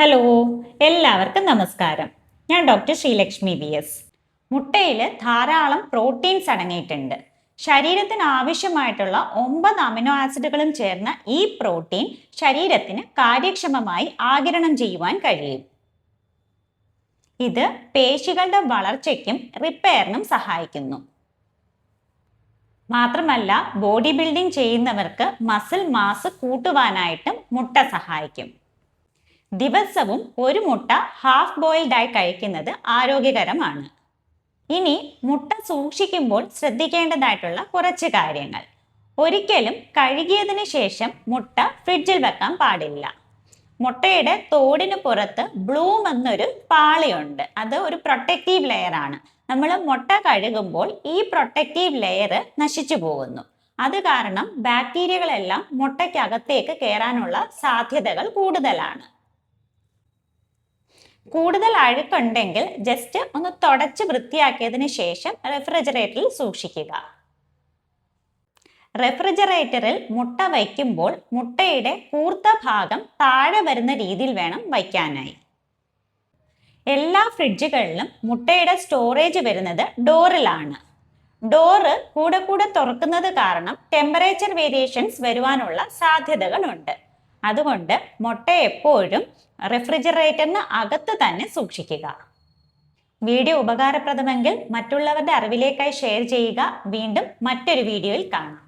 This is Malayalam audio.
ഹലോ എല്ലാവർക്കും നമസ്കാരം. ഞാൻ ഡോക്ടർ ശ്രീലക്ഷ്മി വി എസ്. മുട്ടയിൽ ധാരാളം പ്രോട്ടീൻസ് അടങ്ങിയിട്ടുണ്ട്. ശരീരത്തിന് ആവശ്യമായിട്ടുള്ള ഒമ്പത് അമിനോ ആസിഡുകളും ചേർന്ന ഈ പ്രോട്ടീൻ ശരീരത്തിന് കാര്യക്ഷമമായി ആകിരണം ചെയ്യുവാൻ കഴിയും. ഇത് പേശികളുടെ വളർച്ചയ്ക്കും റിപ്പയറിനും സഹായിക്കുന്നു. മാത്രമല്ല ബോഡി ബിൽഡിംഗ് ചെയ്യുന്നവർക്ക് മസിൽ മാസ് കൂട്ടുവാനായിട്ടും മുട്ട സഹായിക്കും. ദിവസവും ഒരു മുട്ട ഹാഫ് ബോയിൽഡായി കഴിക്കുന്നത് ആരോഗ്യകരമാണ്. ഇനി മുട്ട സൂക്ഷിക്കുമ്പോൾ ശ്രദ്ധിക്കേണ്ടതായിട്ടുള്ള കുറച്ച് കാര്യങ്ങൾ. ഒരിക്കലും കഴുകിയതിന് ശേഷം മുട്ട ഫ്രിഡ്ജിൽ വെക്കാൻ പാടില്ല. മുട്ടയുടെ തോടിന് പുറത്ത് ബ്ലൂം എന്നൊരു പാളിയുണ്ട്. അത് ഒരു പ്രൊട്ടക്റ്റീവ് ലെയർ ആണ്. നമ്മൾ മുട്ട കഴുകുമ്പോൾ ഈ പ്രൊട്ടക്റ്റീവ് ലെയർ നശിച്ചു പോകുന്നു. അത് കാരണം ബാക്ടീരിയകളെല്ലാം മുട്ടയ്ക്കകത്തേക്ക് കയറാനുള്ള സാധ്യതകൾ കൂടുതലാണ്. കൂടുതൽ അഴുക്കുണ്ടെങ്കിൽ ജസ്റ്റ് ഒന്ന് തുടച്ച് വൃത്തിയാക്കിയതിന് ശേഷം റെഫ്രിജറേറ്ററിൽ സൂക്ഷിക്കുക. റെഫ്രിജറേറ്ററിൽ മുട്ട വയ്ക്കുമ്പോൾ മുട്ടയുടെ കൂർത്ത ഭാഗം താഴെ വരുന്ന രീതിയിൽ വേണം വയ്ക്കാനായി. എല്ലാ ഫ്രിഡ്ജുകളിലും മുട്ടയുടെ സ്റ്റോറേജ് വരുന്നത് ഡോറിലാണ് ഡോറ് കൂടെ കൂടെ തുറക്കുന്നത് കാരണം ടെമ്പറേച്ചർ വേരിയേഷൻസ് വരുവാനുള്ള സാധ്യതകളുണ്ട്. അതുകൊണ്ട് മുട്ട എപ്പോഴും റെഫ്രിജറേറ്ററിന് അകത്ത് തന്നെ സൂക്ഷിക്കുക. വീഡിയോ ഉപകാരപ്രദമെങ്കിൽ മറ്റുള്ളവരുടെ അറിവിലേക്കായി ഷെയർ ചെയ്യുക. വീണ്ടും മറ്റൊരു വീഡിയോയിൽ കാണാം.